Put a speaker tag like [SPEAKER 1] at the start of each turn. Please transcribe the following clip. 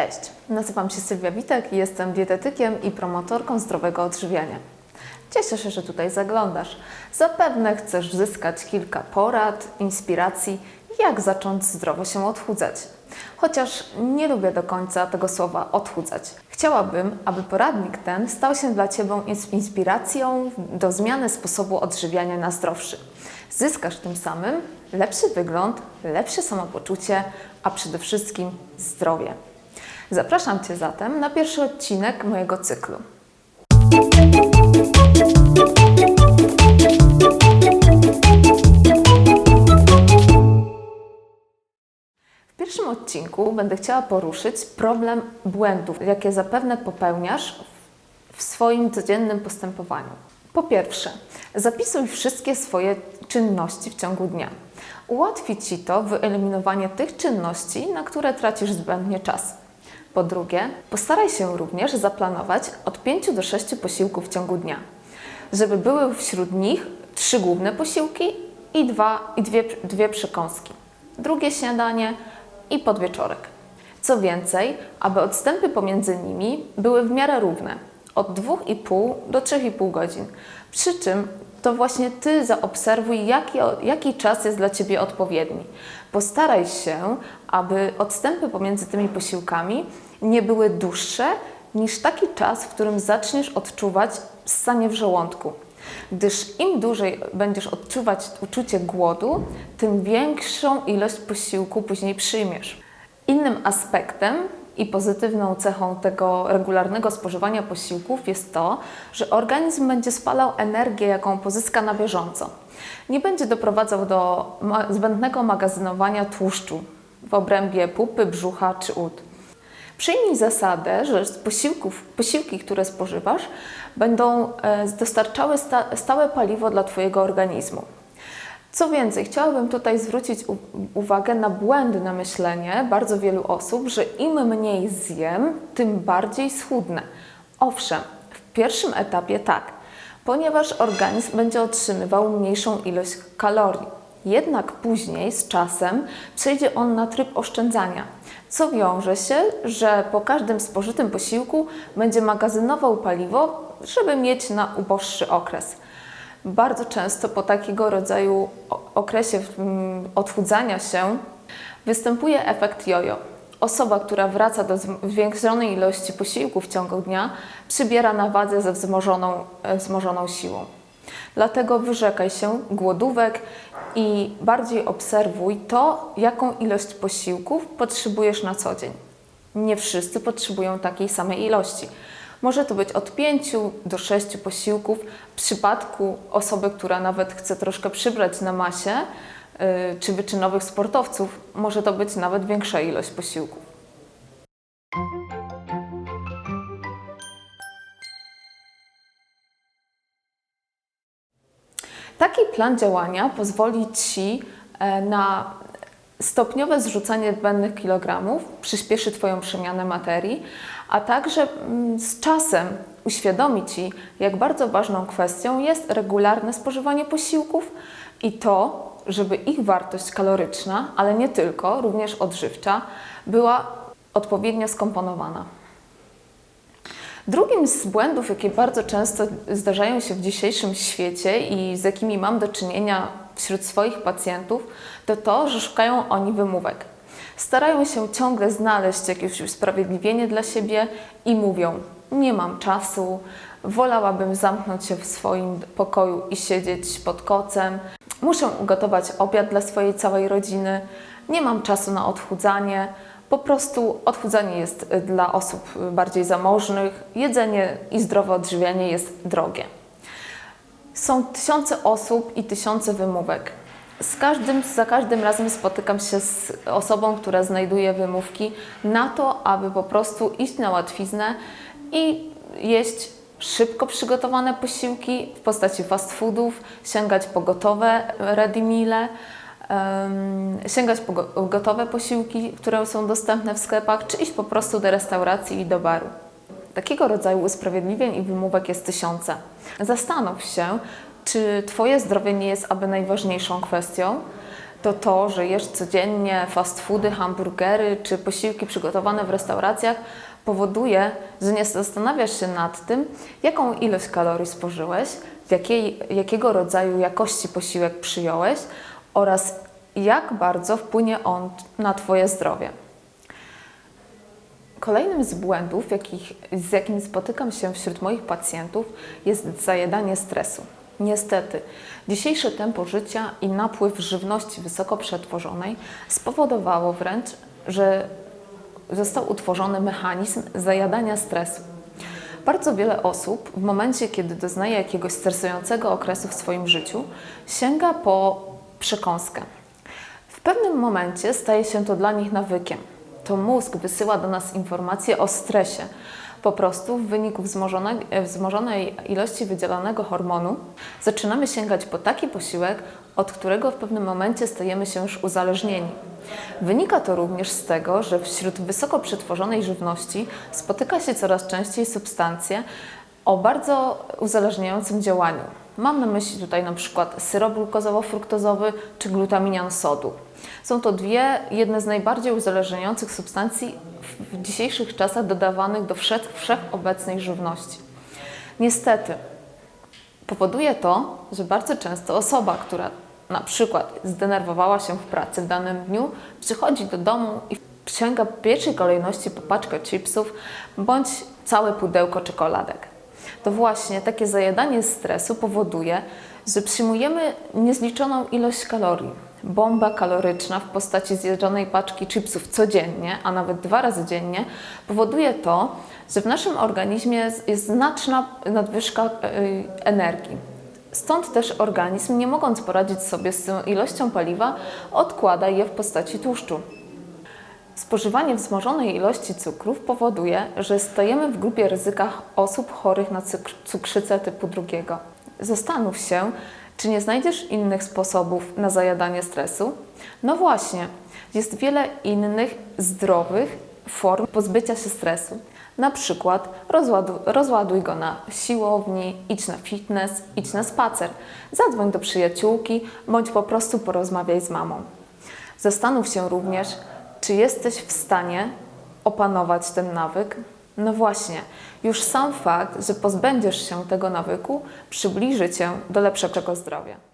[SPEAKER 1] Cześć, nazywam się Sylwia Witek jestem dietetykiem i promotorką zdrowego odżywiania. Cieszę się, że tutaj zaglądasz. Zapewne chcesz zyskać kilka porad, inspiracji, jak zacząć zdrowo się odchudzać. Chociaż nie lubię do końca tego słowa odchudzać. Chciałabym, aby poradnik ten stał się dla Ciebie ins- inspiracją do zmiany sposobu odżywiania na zdrowszy. Zyskasz tym samym lepszy wygląd, lepsze samopoczucie, a przede wszystkim zdrowie. Zapraszam Cię zatem na pierwszy odcinek mojego cyklu. W pierwszym odcinku będę chciała poruszyć problem błędów, jakie zapewne popełniasz w swoim codziennym postępowaniu. Po pierwsze, zapisuj wszystkie swoje czynności w ciągu dnia. Ułatwi Ci to wyeliminowanie tych czynności, na które tracisz zbędnie czas. Po drugie, postaraj się również zaplanować od 5 do 6 posiłków w ciągu dnia, żeby były wśród nich trzy główne posiłki i, dwa, i dwie, dwie przekąski, drugie śniadanie i podwieczorek. Co więcej, aby odstępy pomiędzy nimi były w miarę równe, od 2,5 do 3,5 godzin. Przy czym to właśnie Ty zaobserwuj, jaki, jaki czas jest dla Ciebie odpowiedni. Postaraj się, aby odstępy pomiędzy tymi posiłkami nie były dłuższe niż taki czas, w którym zaczniesz odczuwać ssanie w żołądku. Gdyż im dłużej będziesz odczuwać uczucie głodu, tym większą ilość posiłku później przyjmiesz. Innym aspektem i pozytywną cechą tego regularnego spożywania posiłków jest to, że organizm będzie spalał energię, jaką pozyska na bieżąco. Nie będzie doprowadzał do zbędnego magazynowania tłuszczu w obrębie pupy, brzucha czy ud. Przyjmij zasadę, że z posiłków, posiłki, które spożywasz, będą e, dostarczały sta, stałe paliwo dla Twojego organizmu. Co więcej, chciałabym tutaj zwrócić uwagę na błędne myślenie bardzo wielu osób, że im mniej zjem, tym bardziej schudnę. Owszem, w pierwszym etapie tak, ponieważ organizm będzie otrzymywał mniejszą ilość kalorii. Jednak później, z czasem, przejdzie on na tryb oszczędzania, co wiąże się, że po każdym spożytym posiłku będzie magazynował paliwo, żeby mieć na uboższy okres. Bardzo często po takiego rodzaju okresie odchudzania się występuje efekt jojo. Osoba, która wraca do zwiększonej ilości posiłków w ciągu dnia, przybiera na wadze ze wzmożoną, e, wzmożoną siłą. Dlatego wyrzekaj się głodówek i bardziej obserwuj to, jaką ilość posiłków potrzebujesz na co dzień. Nie wszyscy potrzebują takiej samej ilości. Może to być od 5 do 6 posiłków. W przypadku osoby, która nawet chce troszkę przybrać na masie, yy, czy wyczynowych sportowców, może to być nawet większa ilość posiłków. Taki plan działania pozwoli Ci e, na stopniowe zrzucanie zbędnych kilogramów, przyspieszy Twoją przemianę materii, a także mm, z czasem uświadomi Ci, jak bardzo ważną kwestią jest regularne spożywanie posiłków i to, żeby ich wartość kaloryczna, ale nie tylko, również odżywcza, była odpowiednio skomponowana. Drugim z błędów, jakie bardzo często zdarzają się w dzisiejszym świecie i z jakimi mam do czynienia wśród swoich pacjentów, to to, że szukają oni wymówek. Starają się ciągle znaleźć jakieś usprawiedliwienie dla siebie i mówią: Nie mam czasu, wolałabym zamknąć się w swoim pokoju i siedzieć pod kocem, muszę ugotować obiad dla swojej całej rodziny, nie mam czasu na odchudzanie. Po prostu odchudzanie jest dla osób bardziej zamożnych, jedzenie i zdrowe odżywianie jest drogie. Są tysiące osób i tysiące wymówek. Z każdym, za każdym razem spotykam się z osobą, która znajduje wymówki na to, aby po prostu iść na łatwiznę i jeść szybko przygotowane posiłki w postaci fast foodów, sięgać po gotowe ready meale, sięgać po go- gotowe posiłki, które są dostępne w sklepach, czy iść po prostu do restauracji i do baru. Takiego rodzaju usprawiedliwień i wymówek jest tysiące. Zastanów się, czy Twoje zdrowie nie jest aby najważniejszą kwestią, to to, że jesz codziennie fast foody, hamburgery czy posiłki przygotowane w restauracjach, powoduje, że nie zastanawiasz się nad tym, jaką ilość kalorii spożyłeś, jakiej, jakiego rodzaju jakości posiłek przyjąłeś oraz jak bardzo wpłynie on na Twoje zdrowie. Kolejnym z błędów, jakich, z jakim spotykam się wśród moich pacjentów, jest zajadanie stresu. Niestety, dzisiejsze tempo życia i napływ żywności wysoko przetworzonej spowodowało wręcz, że został utworzony mechanizm zajadania stresu. Bardzo wiele osób w momencie, kiedy doznaje jakiegoś stresującego okresu w swoim życiu, sięga po przekąskę. W pewnym momencie staje się to dla nich nawykiem. To mózg wysyła do nas informacje o stresie. Po prostu w wyniku wzmożonej, wzmożonej ilości wydzielanego hormonu zaczynamy sięgać po taki posiłek, od którego w pewnym momencie stajemy się już uzależnieni. Wynika to również z tego, że wśród wysoko przetworzonej żywności spotyka się coraz częściej substancje o bardzo uzależniającym działaniu. Mam na myśli tutaj na przykład syrop glukozowo-fruktozowy czy glutaminian sodu. Są to dwie, jedne z najbardziej uzależniających substancji w dzisiejszych czasach dodawanych do wszech, wszechobecnej żywności. Niestety, powoduje to, że bardzo często osoba, która na przykład zdenerwowała się w pracy w danym dniu, przychodzi do domu i sięga w pierwszej kolejności po paczkę chipsów bądź całe pudełko czekoladek. To właśnie takie zajadanie stresu powoduje, że przyjmujemy niezliczoną ilość kalorii. Bomba kaloryczna w postaci zjedzonej paczki chipsów codziennie, a nawet dwa razy dziennie, powoduje to, że w naszym organizmie jest, znaczna nadwyżka y, energii. Stąd też organizm, nie mogąc poradzić sobie z tą ilością paliwa, odkłada je w postaci tłuszczu. Spożywanie wzmożonej ilości cukrów powoduje, że stajemy w grupie ryzyka osób chorych na cukr- cukrzycę typu drugiego. Zastanów się, czy nie znajdziesz innych sposobów na zajadanie stresu? No właśnie, jest wiele innych zdrowych form pozbycia się stresu. Na przykład rozładuj, rozładuj go na siłowni, idź na fitness, idź na spacer, zadzwoń do przyjaciółki bądź po prostu porozmawiaj z mamą. Zastanów się również, czy jesteś w stanie opanować ten nawyk? No właśnie, już sam fakt, że pozbędziesz się tego nawyku, przybliży cię do lepszego zdrowia.